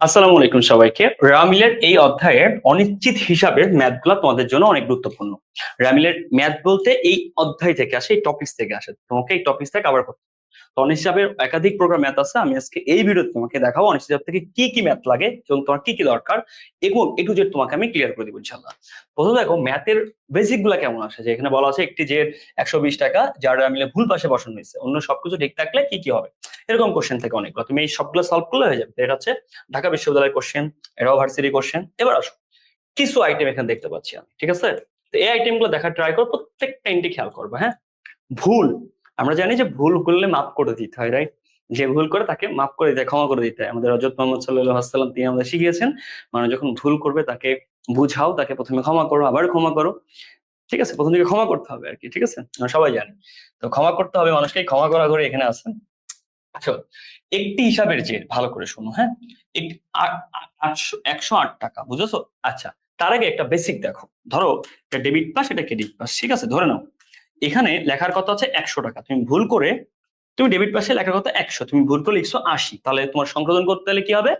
আসসালামু আলাইকুম সবাইকে। রামিলের এই অধ্যায়ে অনিশ্চিত হিসাবের ম্যাথগুলো তোমাদের জন্য অনেক গুরুত্বপূর্ণ। রামিলের ম্যাথ বলতে এই অধ্যায় থেকে আসে, এই টপিক থেকে আসে। তোমাকে এই টপিক থেকে কভার করতে। তো অনিশ্চিত একাধিক প্রকার ম্যাথ আছে, আমি আজকে এই ভিডিওতে তোমাকে দেখাবো অনিশ্চিত হিসাব থেকে কি কি ম্যাথ লাগে এবং তোমার কি কি দরকার এবং এ টু জেড তোমাকে আমি ক্লিয়ার করে দিব ইনশাল্লাহ প্রথমে দেখো ম্যাথের বেসিকগুলা কেমন আসে? যে এখানে বলা আছে একটি যে একশো বিশ টাকা, যার রামিলে ভুল পাশে বসানো হয়েছে। অন্য সবকিছু ঠিক থাকলে কি কি হবে? এরকম কোশ্চেন থেকে অনেকগুলো। তুমি এই সবগুলো সলভ করলে হয়ে যাবে। এটা হচ্ছে ঢাকা বিশ্ববিদ্যালয়ের কোশ্চেন এটাও ভার্সিটি কোশ্চেন এবার আসো, কিছু আইটেম এখানে দেখতে পাচ্ছি আমি, ঠিক আছে? তো এই আইটেমগুলো দেখার ট্রাই করো, প্রত্যেকটা ইন্টি খেয়াল করবে হ্যাঁ? ভুল আমরা জানি যে ভুল করলে মাফ করে দিতে হয় রাইট যে ভুল করে তাকে মাফ করে দিতে ক্ষমা করে দিতে হয়। আমাদের হজরত মোহাম্মদ সাল্লাহ আসসালাম তিনি আমাদের শিখিয়েছেন মানে যখন ভুল করবে তাকে বুঝাও, তাকে প্রথমে ক্ষমা করো, আবার ক্ষমা করো। ঠিক আছে? প্রথম দিকে ক্ষমা করতে হবে আর কি ঠিক আছে? সবাই জানি। তো ক্ষমা করতে হবে মানুষকে ক্ষমা করা করে এখানে আসেন আচ্ছা একটি হিসাবের যে ভালো করে শোনো হ্যাঁ? একটি একশো আট টাকা, বুঝেছ? আচ্ছা তার আগে একটা বেসিক দেখো। ধরো এটা ডেবিট পাস এটা ক্রেডিট পাস ঠিক আছে? ধরে নাও। এখানে লেখার কথা হচ্ছে একশো টাকা। তুমি ভুল করে, তুমি ডেবিট পাশে লেখার কথা একশো, তুমি ভুল করে লিখছো আশি। তাহলে তোমার সংশোধন করতে হলে কি হবে?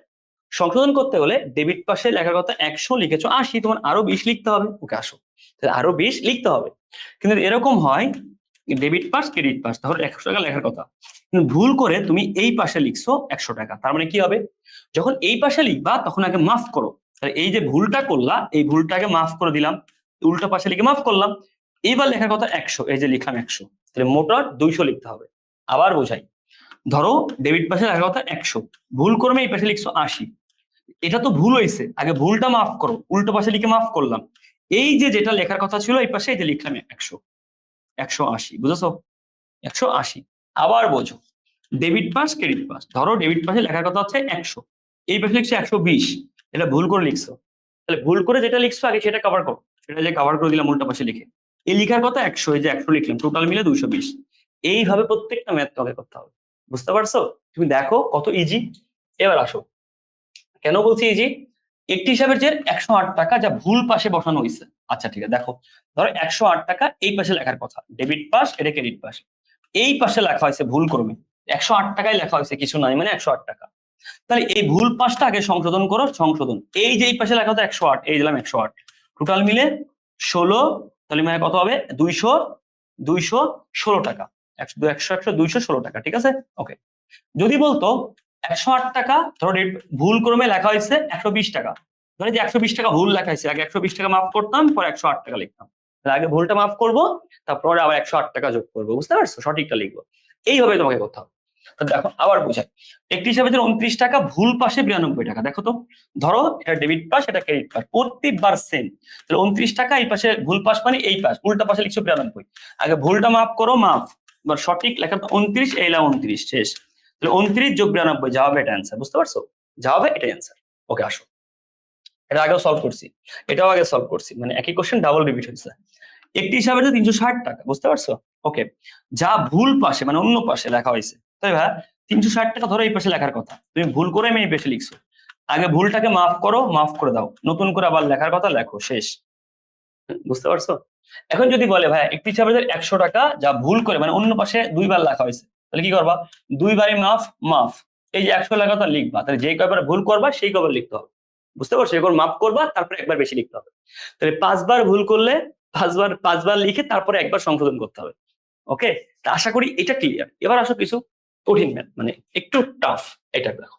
সংশোধন করতে হলে ডেবিট পাশে লেখার কথা একশো, লিখেছো আশি, তোমার আরও বিশ লিখতে হবে। ওকে, আসো। তাহলে আরও বিশ লিখতে হবে। কিন্তু এরকম হয় ডেবিট পাস ক্রেডিট পাস তাহলে একশো টাকা লেখার কথা। কিন্তু ভুল করে তুমি এই পাশে লিখছো একশো টাকা। তার মানে কি হবে? যখন এই পাশে লিখবা, তখন আগে মাফ করো। তাহলে এই যে ভুলটা করলা, এই ভুলটাকে মাফ করে দিলাম। উল্টো পাশে লিখে মাফ করলাম। এইবার লেখার কথা একশো, এই যে লিখলাম একশো, তাহলে মোটর দুইশো লিখতে হবে। আবার বোঝাই, ধরো ডেবিট পাশে লেখার কথা একশো, ভুল করবে এই পাশে লিখছো আশি। এটা তো ভুল হয়েছে, আগে ভুলটা মাফ করো, উল্টো পাশে লিখে মাফ করলাম। এই যে যেটা লেখার কথা ছিল, এই পাশে এই যে লিখলাম একশো একশো আশি, বুঝেছ? একশো আশি। আবার বোঝো ডেবিট পাস ক্রেডিট পাস ধরো ডেবিট পাশে লেখার কথা হচ্ছে একশো, এই পাশে লিখছো একশো বিশ, এটা ভুল করে লিখছো। তাহলে ভুল করে যেটা লিখছো আগে সেটা কভার করো, সেটা যে কভার করে দিলাম উল্টা পাশে লিখে। এই লিখার কথা একশো, এই যে একশো লিখলাম টোটাল মিলে দুইশো বিশ। এইভাবে প্রত্যেকটা ম্যাথ তোমাকে করতে হবে। বুঝতে পারছ? তুমি দেখো কত ইজি এবার আসো। কেন বলছি ইজি একটি হিসাবের যে একশো আট টাকা যা ভুল পাশে বসানো হয়েছে আচ্ছা ঠিক আছে, দেখো। ধরো একশো আট টাকা এই পাশে লেখার কথা। ডেবিট পাস এটা ক্রেডিট পাস এই পাশে লেখা হয়েছে ভুল করবে একশো আট টাকায় লেখা হয়েছে কিছু নাই মানে একশো আট টাকা। তাহলে এই ভুল পাশটা আগে সংশোধন করো, সংশোধন। এই যে এই পাশে লেখা হতো একশো আট, এই দিলাম একশো আট। টোটাল মিলে ষোলো তাহলে মানে কত হবে? দুইশো দুইশো ষোলো টাকা। একশো একশো একশো, দুইশো ষোলো টাকা, ঠিক আছে? ওকে যদি বলতো একশো আট টাকা, ধরো ভুল ক্রমে লেখা হয়েছে একশো বিশ টাকা। ধরে যে একশো বিশ টাকা ভুল লেখা হয়েছে, আগে একশো বিশ টাকা মাফ করতাম, পরে একশো আট টাকা লিখতাম। তাহলে আগে ভুলটা মাফ করব, তারপরে আবার একশো আট টাকা যোগ করব, বুঝতে পারছ? সঠিকটা লিখব। এইভাবে তোমাকে করতে হবে। তো দেখো, আবার বুঝাই। হিসাবে যে উনত্রিশ টাকা, ভুল পাশে বিরানব্বই টাকা। দেখো তো, ধরো এটা ডেবিট পাস এটা ক্রেডিট পাস প্রত্যেকবার সেম তাহলে উনত্রিশ টাকা, এই পাশে ভুল পাস মানে এই পাশ, উল্টা পাশে লিখছো বিরানব্বই। আগে ভুলটা মাফ করো মাফ এবার সঠিক লেখা উনত্রিশ এইলা উনত্রিশ, শেষ। তাহলে উনত্রিশ যোগ বিরানব্বই, যা হবে এটা অ্যান্সার বুঝতে পারছ? যা হবে এটা অ্যান্সার ওকে আসো। এটা আগেও সলভ করছি। এটাও আগে সলভ করছি। মানে একই কোশ্চেন ডাবল রিপিট হয়েছে। একটি হিসাবে যে তিনশো ষাট টাকা, বুঝতে পারছ? ওকে যা ভুল পাশে মানে অন্য পাশে লেখা হয়েছে তাই ভাই, তিনশো ষাট টাকা ধরো এই পাশে লেখার কথা। তুমি ভুল করে আমি এই পাশে লিখছো। আগে ভুলটাকে মাফ করো, মাফ করে দাও। নতুন করে আবার লেখার কথা লেখো, শেষ। বুঝতে পারছ? এখন যদি বলে, ভাই, একটি হিসাবে একশো টাকা, যা ভুল করে মানে অন্য পাশে দুইবার লেখা হয়েছে, তাহলে কি করবা? দুইবারই মাফ মাফ। এই যে একশো লেখা লিখবা, তাহলে যে কয়বার ভুল করবা, সেই কয়বার লিখতে হবে। বুঝতে পারছ? এরকম মাফ করবা, তারপরে একবার বেশি লিখতে হবে। তাহলে পাঁচবার ভুল করলে, পাঁচবার পাঁচবার লিখে তারপরে একবার সংশোধন করতে হবে। ওকে তা আশা করি এটা ক্লিয়ার এবার আসো কিছু কঠিন ম্যাথ মানে একটু টাফ এটা দেখো।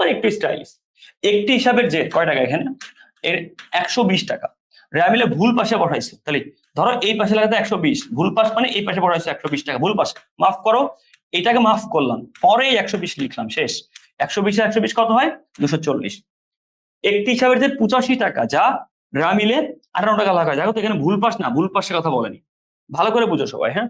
মানে একটু স্টাইলিশ একটি হিসাবের যে কয় টাকা এখানে? এর একশো বিশ টাকা। র্যামিলে ভুল পাশে পাঠাইছে তাহলে ধরো এই পাশে লাগাতে একশো বিশ। ভুল পাশ মানে এই পাশে পাঠাইছে একশো বিশ টাকা। ভুল পাশে। মাফ করো, এটাকে মাফ করলাম। পরে একশো বিশ লিখলাম। শেষ। একশো বিশে একশো বিশ কত হয়? দুশো চল্লিশ। একটি হিসাবের যে পঁচাশি টাকা, যা গ্রামিলে আঠারো টাকা লাগা দেখো তো এখানে ভুল পাস না, ভুল পাশের কথা বলেনি। ভালো করে বুঝো সবাই হ্যাঁ?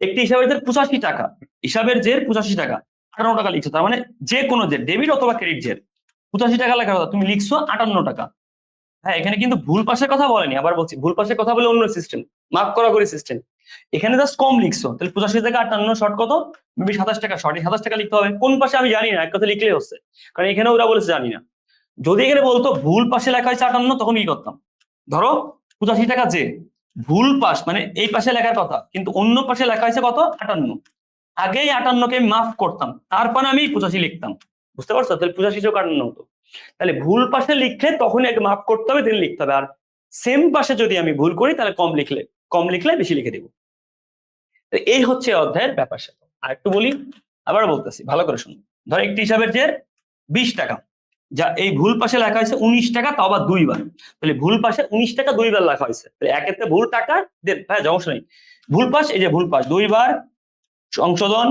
একটি হিসাবের যে পঁচাশি টাকা, হিসাবের জের পঁচাশি টাকা আটান্ন টাকা লিখছো, তার মানে যে কোনো জের ডেবিট অথবা ক্রেডিট জের, পঁচাশি টাকা লেখার কথা, তুমি লিখছো আটান্ন টাকা। হ্যাঁ এখানে কিন্তু ভুল পাশের কথা বলেনি, আবার বলছি, ভুল পাশের কথা বলে অন্য সিস্টেম মাফ করা করে সিস্টেম এখানে জাস্ট কম লিখছো, তাহলে পঁচাশি টাকা আটান্ন শর্ট কত? মেবি সাতাশ টাকা শর্ট সাতাশ টাকা লিখতে হবে। কোন পাশে আমি জানি না, এক কথা লিখলে হচ্ছে, কারণ এখানে ওরা বলেছে জানি না। যদি এখানে বলতো ভুল পাশে লেখা হয়েছে আটান্ন, তখন কি করতাম? ধরো, পঁচাশি টাকা যে ভুল পাশ মানে এই পাশে লেখার কথা, কিন্তু অন্য পাশে লেখা হয়েছে কত? আটান্ন। আগেই আটান্নকে মাফ করতাম, তারপরে আমি পঁচাশি লিখতাম। বুঝতে পারছ? তাহলে পঁচাশিশো কাটান্ন হতো। তাহলে ভুল পাশে লিখলে তখনই আগে মাফ করতে হবে তিনি লিখতে হবে। আর সেম পাশে যদি আমি ভুল করি, তাহলে কম লিখলে কম লিখলে বেশি লিখে দিব। এই হচ্ছে অধ্যায়ের ব্যাপার স্যাপার। আর একটু বলি আবার বলতেছি, ভালো করে শুনুন। ধর একটি হিসাবের যে বিশ টাকা। যা এই ভুল পাশে লেখা হয়েছে উনিশ টাকা, তাও আবার দুইবার। তাহলে ভুল পাশে উনিশ টাকা দুইবার লেখা হয়েছে। তাহলে একেতে ভুল টাকা হ্যাঁ সমস্যা নেই। ভুল পাশ, এই যে ভুল পাশ, দুইবার সংশোধন,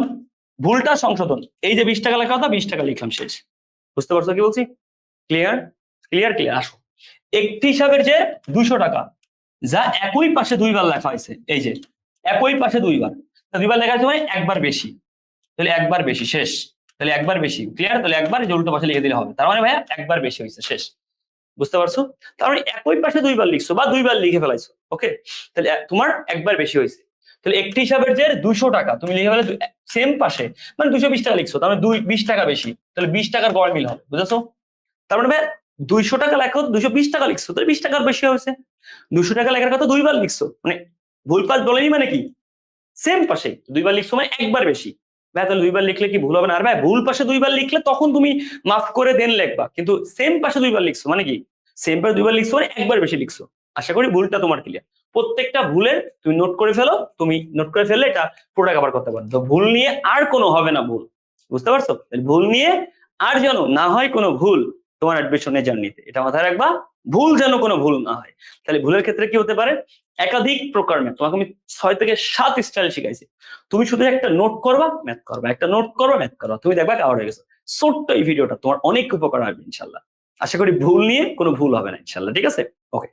ভুলটা সংশোধন। এই যে বিশ টাকা লেখা হতো বিশ টাকা লিখলাম শেষ। বুঝতে পারছ কি বলছি? ক্লিয়ার ক্লিয়ার ক্লিয়ার আসো। একটি হিসাবের যে দুইশো টাকা, যা একই পাশে দুইবার লেখা হয়েছে, এই যে, একই পাশে দুইবার। দুইবার লেখা আছে মানে একবার বেশি। তাহলে একবার বেশি, শেষ। তাহলে একবার বেশি ক্লিয়ার তাহলে একবার যে উল্টো পাশে লিখে দিলে হবে। তার মানে ভাইয়া, একবার বেশি হয়েছে, শেষ। বুঝতে পারছ? তার মানে একই পাশে দুইবার লিখছো বা দুইবার লিখে ফেলাইছো ওকে তাহলে তোমার একবার বেশি হয়েছে। তাহলে একটি হিসাবের যে দুশো টাকা, তুমি লিখে ফেলে সেম পাশে মানে দুশো বিশ টাকা লিখছো, তার মানে দুই বিশ টাকা বেশি, তাহলে বিশ টাকার গড় মিল হবে, বুঝেছ? তার মানে ভাইয়া, দুইশো টাকা লেখো দুশো বিশ টাকা লিখছো, তাহলে বিশ টাকার বেশি হয়েছে। দুশো টাকা লেখার কথা দুইবার লিখছো মানে ভুল পাশ বলেনি মানে কি? সেম পাশে, দুইবার লিখছো মানে একবার বেশি। ভাই, তাহলে দুইবার লিখলে কি ভুল হবে না? আর ভাই, ভুল পাশে দুইবার লিখলে তখন তুমি মাফ করে দেন লিখবা। কিন্তু সেম পাশে দুইবার লিখছো মানে কি? সেম পাশে দুইবার লিখছো মানে একবার বেশি লিখছো। আশা করি ভুলটা তোমার ক্লিয়ার প্রত্যেকটা ভুলের তুমি নোট করে ফেলো, তুমি নোট করে ফেললে এটা পুরোটা কভার করতে পারো। তো ভুল নিয়ে আর কোনো হবে না ভুল। বুঝতে পারছ? ভুল নিয়ে আর যেন না হয় কোনো ভুল তোমার অ্যাডমিশনের জার্নিতে এটা মাথায় রাখবা। ভুল যেন কোনো ভুল না হয়। তাহলে ভুলের ক্ষেত্রে কি হতে পারে? একাধিক প্রকার ম্যাথ তোমাকে আমি ছয় থেকে সাত স্টাইল শিখাইছি। তুমি শুধু একটা নোট করবা ম্যাথ করবা। একটা নোট করবা ম্যাথ করবা। তুমি দেখবা কাভার হয়ে গেছো। ছোট্ট এই ভিডিওটা তোমার অনেক উপকার হবে ইনশাল্লাহ। আশা করি ভুল নিয়ে কোনো ভুল হবে না, ইনশাল্লাহ। ঠিক আছে? ওকে